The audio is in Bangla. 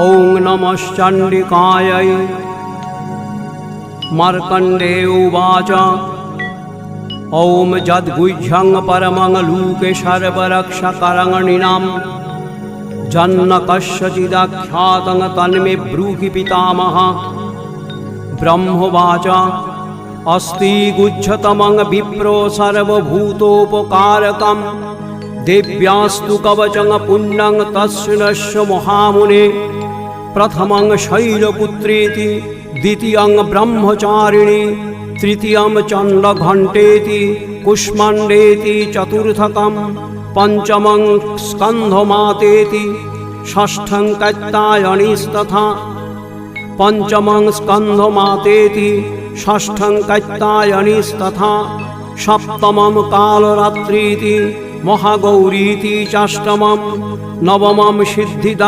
ॐ नमश्चण्डिकायै मार्कण्डे उवाच ॐ जद्गुह्यं परमं लूके सर्वरक्षकरणिनां जन्न कस्यचिदाख्यातं तन्मे ब्रूहि पितामह ब्रह्मवाच अस्ति गुह्यतमं विप्रो सर्वभूतोपकारकं দেব্যাস্তু কবচং পুণ্যং তস্য মহামুনে প্রথমং শৈলপুত্রেতি দ্বিতীয়ং ব্রহ্মচারিণী তৃতীয়ং চন্দ্রঘণ্টেতি কুষ্মাণ্ডেতি চতুর্থকম পঞ্চমং স্কন্ধমাতেতি ষষ্ঠং কত্তায়ণীস্তথা পঞ্চমং স্কন্ধমাতেতি ষষ্ঠং কত্তায়ণীস্তথা সপ্তমম কালরাত্রিতি মহাগৌরীতি চাষ্টমম নবমম সিদ্ধিদা